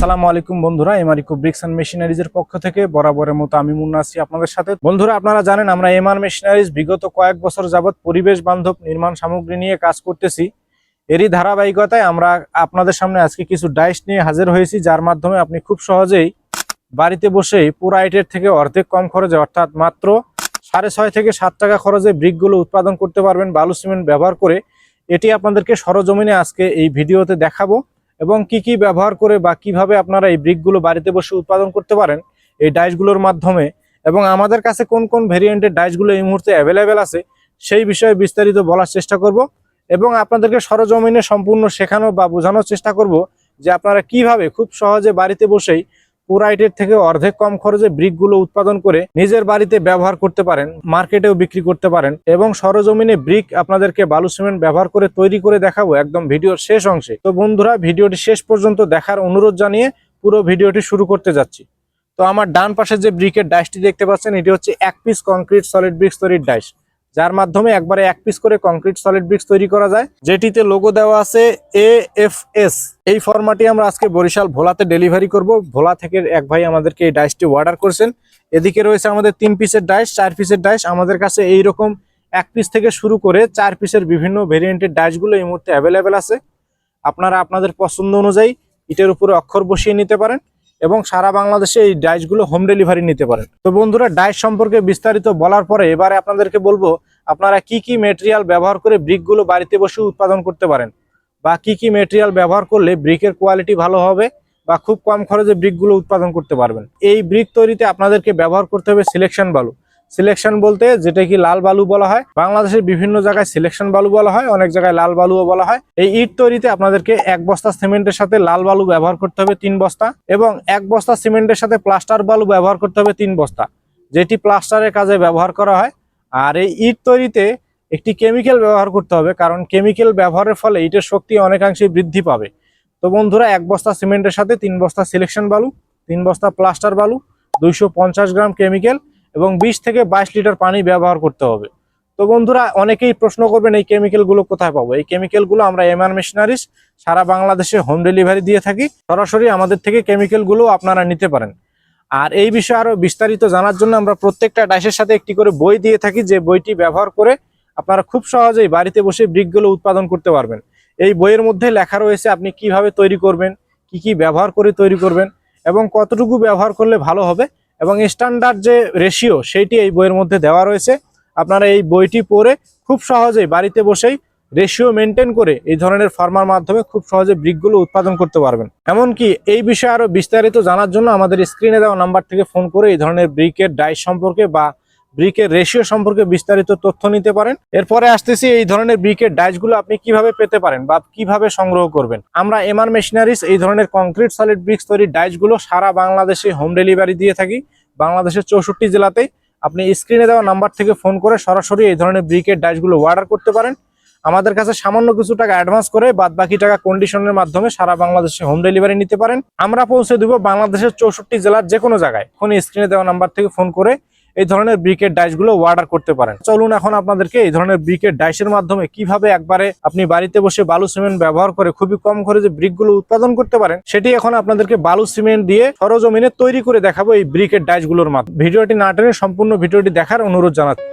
আসসালামু আলাইকুম বন্ধুরা এমআরিকো ব্রিক্স অ্যান্ড মেশিনারিজের পক্ষ থেকে বরাবরের মতো আমি মুন্না আছি আপনাদের সাথে। বন্ধুরা, আপনারা জানেন আমরা এমআর মেশিনারিজ বিগত কয়েক বছর যাবত পরিবেশ বান্ধব নির্মাণ সামগ্রী নিয়ে কাজ করতেছি। এরই ধারাবাহিকতায় আমরা আপনাদের সামনে আজকে কিছু ডাইস নিয়ে হাজির হয়েছি, যার মাধ্যমে আপনি খুব সহজেই বাড়িতে বসেই পুরাইটের থেকে অর্ধেক কম খরচে, অর্থাৎ মাত্র সাড়ে ছয় থেকে সাত টাকা খরচে ব্রিকগুলো উৎপাদন করতে পারবেন, বালু সিমেন্ট ব্যবহার করে। এটি আপনাদেরকে সরজমিনে আজকে এই ভিডিওতে দেখাবো। এবং কি কি ব্যবহার করে বা কীভাবে আপনারা এই ব্রিকগুলো বাড়িতে বসে উৎপাদন করতে পারেন, এই ডাইসগুলোর মাধ্যমে এবং আমাদের কাছে কোন কোন ভেরিয়েন্টের ডাইসগুলো এই মুহূর্তে অ্যাভেলেবেল আছে, সেই বিষয়ে বিস্তারিত বলার চেষ্টা করব এবং আপনাদেরকে সরজমিনে সম্পূর্ণ শেখানো বা বোঝানোর চেষ্টা করব যে আপনারা কীভাবে খুব সহজে বাড়িতে বসেই পুরাইটের থেকে অর্ধেক কম খরচে ব্রিকগুলো উৎপাদন করে নিজের বাড়িতে ব্যবহার করতে পারেন, মার্কেটেও বিক্রি করতে পারেন এবং সরজমিনে ব্রিক আপনাদেরকে বালু সিমেন্ট ব্যবহার করে তৈরি করে দেখাবো একদম ভিডিওর শেষ অংশে। তো বন্ধুরা, ভিডিওটি শেষ পর্যন্ত দেখার অনুরোধ জানিয়ে পুরো ভিডিওটি শুরু করতে যাচ্ছি। তো আমার ডান পাশে যে ব্রিকের ডাইসটি দেখতে পাচ্ছেন, এটি হচ্ছে এক পিস কংক্রিট সলিড ব্রিক্স তৈরির ডাইস যার মাধ্যমে একবারে এক পিস করে কংক্রিট সলিড ব্রিক্স তৈরি করা যায়, যেটিতে লোগো দেওয়া আছে এ এফ এস এই ফরম্যাটে আমরা আজকে বরিশাল ভোলাতে ডেলিভারি করব। ভোলা থেকে এক ভাই আমাদেরকে এই ডাইসটি অর্ডার করছেন। এদিকে রয়েছে আমাদের তিন পিসের ডাইস চার পিসের ডাইস আমাদের কাছে এই রকম এক পিস থেকে শুরু করে চার পিসের বিভিন্ন ভেরিয়েন্টের ডাইসগুলো এই মুহূর্তে অ্যাভেলেবেল আছে। আপনারা আপনাদের পছন্দ অনুযায়ী ইটের উপরে অক্ষর বসিয়ে নিতে পারেন। এবং সারা বাংলাদেশে এই ডাইসগুলো হোম ডেলিভারি নিতে পারেন। তো বন্ধুরা ডাইস সম্পর্কে বিস্তারিত বলার পরে এবারে আপনাদেরকে বলব, আপনারা কি কি মেটেরিয়াল ব্যবহার করে ব্রিকগুলো বাড়িতে বসে উৎপাদন করতে পারেন? বা কি কি মেটেরিয়াল ব্যবহার করলে ব্রিকের কোয়ালিটি ভালো হবে? বা খুব কম খরচে ব্রিকগুলো উৎপাদন করতে পারবেন? এই ব্রিক তৈরিতে আপনাদেরকে ব্যবহার করতে হবে সিলেকশন বালু। সিলেকশন বলতে যেটা কি লাল বালু বলা হয়, বাংলাদেশের বিভিন্ন জায়গায় সিলেকশন বালু বলা হয়, অনেক জায়গায় লাল বালুও বলা হয়। এই ইট তৈরিতে আপনাদেরকে এক বস্তা সিমেন্টের সাথে লাল বালু ব্যবহার করতে হবে তিন বস্তা এবং এক বস্তা সিমেন্টের সাথে প্লাস্টার বালু ব্যবহার করতে হবে তিন বস্তা, যেটি প্লাস্টারের কাজে ব্যবহার করা হয়। আর এই ইট তৈরিতে একটি কেমিক্যাল ব্যবহার করতে হবে, কারণ কেমিক্যাল ব্যবহারের ফলে ইটের শক্তি অনেকাংশে বৃদ্ধি পাবে। তো বন্ধুরা, এক বস্তা সিমেন্টের সাথে তিন বস্তা সিলেকশন বালু, তিন বস্তা প্লাস্টার বালু, দুইশো পঞ্চাশ গ্রাম কেমিক্যাল এবং বিশ থেকে বাইশ লিটার পানি ব্যবহার করতে হবে। তো বন্ধুরা, অনেকেই প্রশ্ন করবেন, এই কেমিক্যালগুলো কোথায় পাবো? এই কেমিক্যালগুলো আমরা এমআর মেশিনারিজ সারা বাংলাদেশে হোম ডেলিভারি দিয়ে থাকি। সরাসরি আমাদের থেকে কেমিক্যালগুলো আপনারা নিতে পারেন। আর এই বিষয়ে আরও বিস্তারিত জানার জন্য আমরা প্রত্যেকটা ডাইসের সাথে একটি করে বই দিয়ে থাকি, যে বইটি ব্যবহার করে আপনারা খুব সহজেই বাড়িতে বসে ব্রিকগুলো উৎপাদন করতে পারবেন। এই বইয়ের মধ্যে লেখা রয়েছে, আপনি কীভাবে তৈরি করবেন, কি কি ব্যবহার করে তৈরি করবেন, এবং কতটুকু ব্যবহার করলে ভালো হবে এবং স্ট্যান্ডার্ড যে রেশিও সেইটি এই বইয়ের মধ্যে দেওয়া রয়েছে। আপনারা এই বইটি পড়ে খুব সহজেই বাড়িতে বসেই রেশিও মেনটেন করে এই ধরনের ফার্মার মাধ্যমে খুব সহজে ব্রিকগুলো উৎপাদন করতে পারবেন। এমনকি এই বিষয়ে আরও বিস্তারিত জানার জন্য আমাদের স্ক্রিনে দেওয়া নাম্বার থেকে ফোন করে এই ধরনের ব্রিকের ডাইস সম্পর্কে বা ব্রিকের রেশিও সম্পর্কে বিস্তারিত তথ্য নিতে পারেন। এরপরে আসতেছি এই ধরনের ব্রিকের ডাইসগুলো আপনি কীভাবে পেতে পারেন বা কীভাবে সংগ্রহ করবেন। আমরা এমআর মেশিনারিজ এই ধরনের কংক্রিট সলিড ব্রিক্স তৈরির ডাইসগুলো সারা বাংলাদেশে হোম ডেলিভারি দিয়ে থাকি। বাংলাদেশের চৌষট্টি জেলাতেই আপনি স্ক্রিনে দেওয়া নাম্বার থেকে ফোন করে সরাসরি এই ধরনের ব্রিকের ডাইসগুলো অর্ডার করতে পারেন। আমাদের কাছে সামান্য কিছু টাকা অ্যাডভান্স করে বাদ বাকি টাকা কন্ডিশনের মাধ্যমে সারা বাংলাদেশে হোম ডেলিভারি নিতে পারেন। আমরা পৌঁছে দেবো বাংলাদেশের চৌষট্টি জেলার যে কোনো জায়গায়। ফোন স্ক্রিনে দেওয়া নাম্বার থেকে ফোন করে এই ধরনের ব্রিকের ডাইসগুলো অর্ডার করতে পারেন। চলুন এখন আপনাদেরকে এই ধরনের ব্রিকের ডাইসের মাধ্যমে কীভাবে একবারে আপনি বাড়িতে বসে বালু সিমেন্ট ব্যবহার করে খুবই কম খরচে ব্রিকগুলো উৎপাদন করতে পারেন, সেটি এখন আপনাদেরকে বালু সিমেন্ট দিয়ে সরজমিনে তৈরি করে দেখাবো এই ব্রিকের ডাইসগুলোর মাধ্যমে। ভিডিওটি না টেনে সম্পূর্ণ ভিডিওটি দেখার অনুরোধ জানাচ্ছি।